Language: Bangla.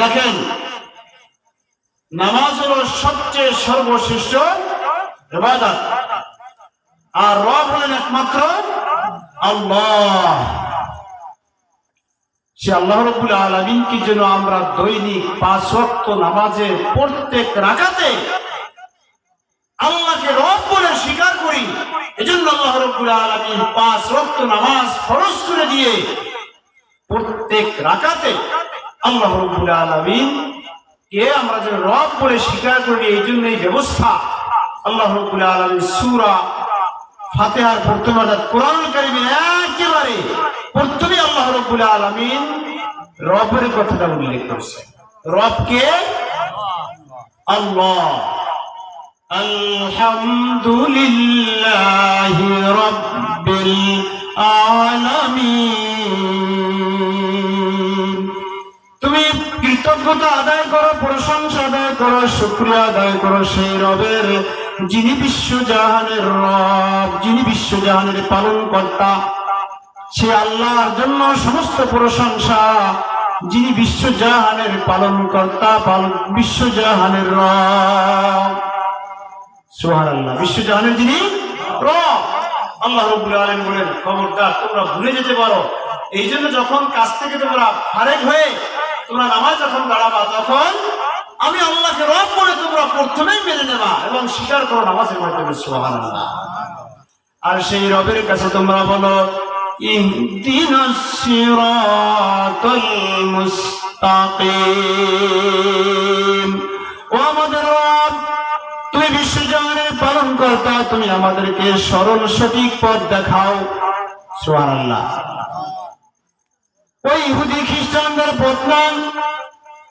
দেখেন, নামাজ হলো সবচেয়ে সর্বশ্রেষ্ঠ ইবাদত। আর রব হলেন একমাত্র আল্লাহ। সে আল্লাহ রব্বুল আলমিনকে যেন আমরা দৈনিক পাঁচ ওয়াক্ত নামাজের প্রত্যেক রাকাতে আল্লাহকে রব বলে স্বীকার করি, এজন্য আল্লাহ রব্বুল আলমিন পাঁচ ওয়াক্ত নামাজ ফরজ করে দিয়ে প্রত্যেক রাকাতে আল্লাহ রব্বুল আলমিন কে আমরা যেন রব বলে স্বীকার করি, এই জন্য এই ব্যবস্থা। আল্লাহ রব্বুল আলমিন সুরা ফাতেহার প্রথমে অর্থাৎ কোরআন কারিমের একেবারে প্রথমে আল্লাহ রব্বুল আলমিন রবের কথাটা উল্লেখ করছে আল্লাহ। আলহামদুলিল্লাহ। কৃতজ্ঞতা আদায় করো, প্রশংসা আদায় করো, শুক্রিয়া আদায় করো সেই রবের, যিনি বিশ্বজাহানের রব, যিনি বিশ্বজাহানের পালন কর্তা সে আল্লাহর জন্য সমস্ত প্রশংসা, যিনি বিশ্বজাহানের পালন কর্তা পালন বিশ্বজাহানের রব। সোহান আল্লাহ বিশ্বজাহানের যিনি রব। আল্লাহ রব্বুল আলম বলেন, খবরদার, তোমরা ভুলে যেতে পারো। এই জন্য যখন কাছ থেকে তোমরা ফারেক হয়ে তোমরা নামাজ যখন দাঁড়াবা, তখন আমি আল্লাহকে রব বলে তোমরা প্রথমেই মেনে নেবা এবং স্বীকার করো নামাজের মাধ্যমে সোহান আর সেই রবের কাছে তোমরা বলো ইহদিনাস সিরাতাল মুস্তাকিম। ও আমাদের রব, তুমি বিশ্বজাহানের পালন কর্তা তুমি আমাদেরকে সরল সঠিক পথ দেখাও, সুবহানাল্লাহ। ওই ইহুদি খ্রিস্টানদের বদনাম।